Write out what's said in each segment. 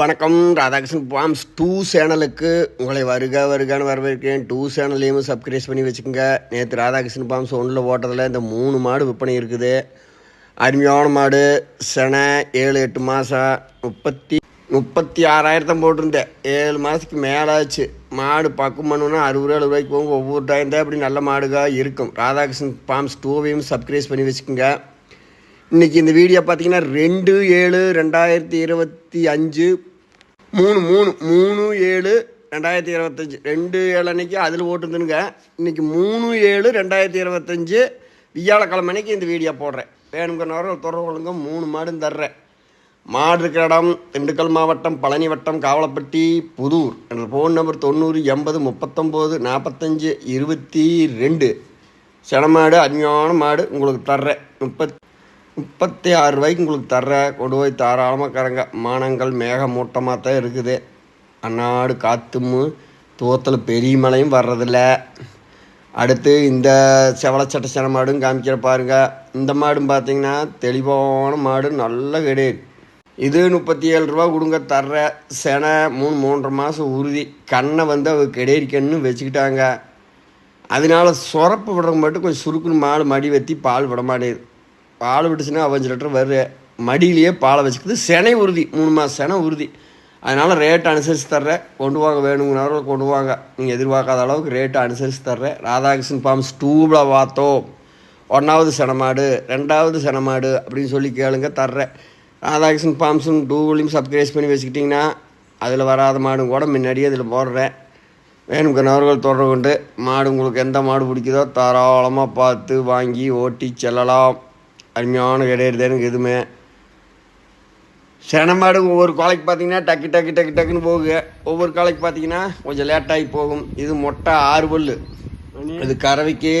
வணக்கம் Radhakrishnan palms two சேனலுக்கு உங்களை வருக வருகான்னு வரவேற்கிறேன். டூ சேனல்லையும் சப்ஸ்கிரைப் பண்ணி வச்சுக்கோங்க. நேற்று ராதாகிருஷ்ணன் பாம்ஸ் ஒன்றில் ஓட்டத்தில் இந்த மூணு மாடு விற்பனை இருக்குது. அருமையான மாடு. செனை ஏழு எட்டு மாதம் முப்பத்தி முப்பத்தி ஆறாயிரத்தம் போட்டிருந்தேன். ஏழு மாதத்துக்கு மேலாச்சு. மாடு பக்கம் பண்ணுன்னா அறுபது ரூபா எழுபது ரூபாய்க்கு போகும். ஒவ்வொரு டைம் தான் அப்படி நல்ல மாடுగా இருக்கும். ராதாகிருஷ்ணன் பாம்ஸ் டூவையும் சப்ஸ்கிரைப் பண்ணி வச்சுக்கோங்க. இன்றைக்கி இந்த வீடியோ பார்த்தீங்கன்னா ரெண்டு ஏழு ரெண்டாயிரத்தி இருபத்தி அஞ்சு. மூணு மூணு மூணு ஏழு ரெண்டாயிரத்தி இருபத்தஞ்சி. ரெண்டு ஏழு அன்றைக்கி அதில் ஓட்டுதுனுங்க இன்னைக்கு மூணு ஏழு ரெண்டாயிரத்தி இருபத்தஞ்சி. வியாழக்கிழமை அன்னைக்கு இந்த வீடியோ போடுறேன். வேணுங்க நேரம் தொடர்புங்க மூணு மாடும் தர்றேன். மாடு இருக்கிற இடம் திண்டுக்கல் மாவட்டம் பழனி வட்டம் காவலப்பட்டி புதூர். என்ற ஃபோன் நம்பர் தொண்ணூறு எண்பது முப்பத்தொம்போது நாற்பத்தஞ்சு இருபத்தி ரெண்டு. செனமாடு அருமையான மாடு உங்களுக்கு தர்றேன். முப்பத் முப்பத்தி ஆறு ரூபாய்க்கு உங்களுக்கு தர்றேன் கொண்டு போய் தாராளமாக கரங்க மானங்கள் மேகமூட்டமாக தான் இருக்குது. அன்னாடு காற்றும் தூத்தில் பெரிய மழையும் வர்றதில்ல. அடுத்து இந்த செவலச்சட்டை சின மாடும் காமிக்கிற பாருங்க. இந்த மாடும் பார்த்தீங்கன்னா தெளிவான மாடு நல்ல கிடையாது இது முப்பத்தி ஏழு ரூபா கொடுங்க தர்ற செனை மூணு மூன்றரை மாதம் உறுதி. கண்ணை வந்து அவங்க கிடைக்கன்னு வச்சுக்கிட்டாங்க. அதனால சுரப்பு விடுற மட்டும் கொஞ்சம் சுருக்குன்னு மாடு மடி வெத்தி பால் விட மாட்டேங்குது. பால் விட்டுச்சுன்னா அஞ்சு லிட்டர் வருது மடியிலேயே பாலை வச்சுக்கிறது செனை உறுதி. மூணு மாதம் செனை உறுதி. அதனால் ரேட் அனுசரித்து தர்றேன் கொண்டு வாங்க வேணுங்கிறவர்கள் கொண்டு வாங்க. நீங்கள் எதிர்பார்க்காத அளவுக்கு ரேட்டு அனுசரித்து தர்றேன் ராதாகிருஷ்ணன் ஃபார்ம்ஸ் டூவில் பார்த்தோம் ஒன்றாவது செனமாடு ரெண்டாவது செனமாடு அப்படின்னு சொல்லி கேளுங்க தர்றேன் ராதாகிருஷ்ணன் ஃபார்ம்ஸும் டூவிலையும் சப்ஸ்கிரைப் பண்ணி வச்சுக்கிட்டிங்கன்னா அதில் வராத மாடும் கூட முன்னாடியே அதில் போடுறேன். வேணுங்கிறவர்கள் தொடர்பு கொண்டு மாடு உங்களுக்கு எந்த மாடு பிடிக்குதோ தாராளமாக பார்த்து வாங்கி ஓட்டி செல்லலாம். அருமையான கிடையாது எனக்கு எதுவுமே சென மாடு ஒவ்வொரு காலைக்கு பார்த்தீங்கன்னா டக்கு டக்கு டக்கு டக்குன்னு போகுங்க ஒவ்வொரு காலைக்கு பார்த்தீங்கன்னா கொஞ்சம் லேட்டாகி போகும் இது மொட்டை ஆறு பல்லு இது கறவைக்கு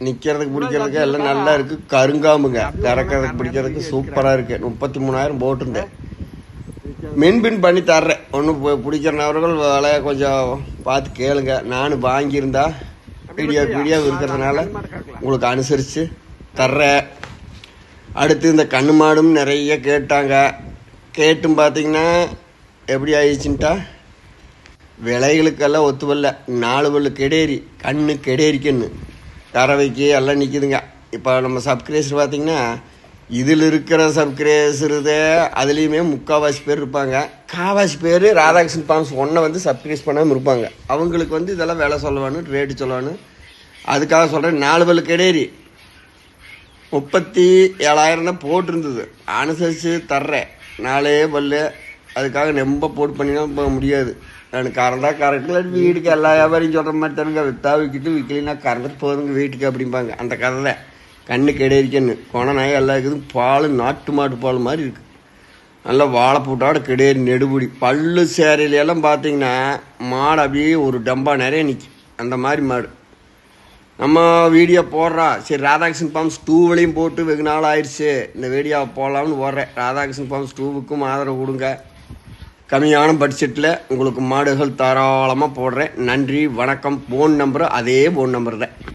நிற்கிறதுக்கு பிடிக்கிறதுக்கு எல்லாம் நல்லா இருக்குது கருங்காம்புங்க கறக்கிறதுக்கு பிடிக்கிறதுக்கு சூப்பராக இருக்குது முப்பத்தி மூணாயிரம் போட்டிருந்தேன் மென்பின் பண்ணி தர்றேன் ஒன்றும் பிடிக்கிறவர்கள் விலையை கொஞ்சம் பார்த்து கேளுங்க நானும் வாங்கியிருந்தா வீடியோ வீடியோ இருக்கிறதுனால உங்களுக்கு அனுசரித்து தர்றேன் அடுத்து இந்த கண்ணு மாடும் நிறைய கேட்டாங்க. கேட்டும் பார்த்தீங்கன்னா எப்படி ஆயிடுச்சுன்ட்டா? விலைகளுக்கெல்லாம் ஒத்து வரல. நாலு பல்லு கெடேரி கண்ணு கெடேரி கண்ணு கறவைக்கு எல்லாம் நிற்கிதுங்க இப்போ நம்ம சப்கிரேசர் பார்த்திங்கன்னா இதில் இருக்கிற சப்கிரேசருதே அதுலேயுமே முக்கால்வாசி பேர் இருப்பாங்க. காவாசி பேர் ராதாகிருஷ்ணன் பாம்ஸ் ஒன்றை வந்து சப்கிரேஸ் பண்ணாமல் இருப்பாங்க. அவங்களுக்கு வந்து இதெல்லாம் விலை சொல்லுவானு ரேட்டு சொல்லணும் அதுக்காக சொல்கிறேன் நாலு பல்லு கெடேரி முப்பத்தி ஏழாயிரம்னா போட்டிருந்தது. அனுசரித்து தர்றேன். நாலே பல்லு அதுக்காக ரொம்ப போட்டு பண்ணினா போக முடியாது. நான் கரண்டா கரெக்டில் வீட்டுக்கு எல்லா வியாபாரியும் சொல்கிற மாதிரி தானுங்க. விற்றா விற்கிட்டு விற்கலினா கரண்ட் போதுங்க வீட்டுக்கு அப்படிம்பாங்க. அந்த கதை தான் கண்ணு கிடையிருக்கன்னு கொண நாய் எல்லாம் இருக்குது பால் நாட்டு மாட்டு பால் மாதிரி இருக்குது நல்லா வாழைப்பூட்டோட கிடையாது நெடுபுடி. பல்லு சேரையிலெல்லாம் பார்த்தீங்கன்னா மாடு அப்படியே ஒரு டம்பா நிறைய நிற்கும் அந்த மாதிரி மாடு. நம்ம வீடியோ போடுறா. சரி ராதாகிருஷ்ணன் பாம்ஸ் டூவிலையும் போட்டு வெகு நாள் ஆயிடுச்சு. இந்த வீடியோவை போடலாம்னு போடுறேன் ராதாகிருஷ்ணன் பாம்ஸ் டூவுக்கும் ஆதரவு கொடுங்க. கம்மியான பட்ஜெட்டில் உங்களுக்கு மாடுகள் தாராளமாக போடுறேன். நன்றி வணக்கம். ஃபோன் நம்பரும் அதே ஃபோன் நம்பர் தான்.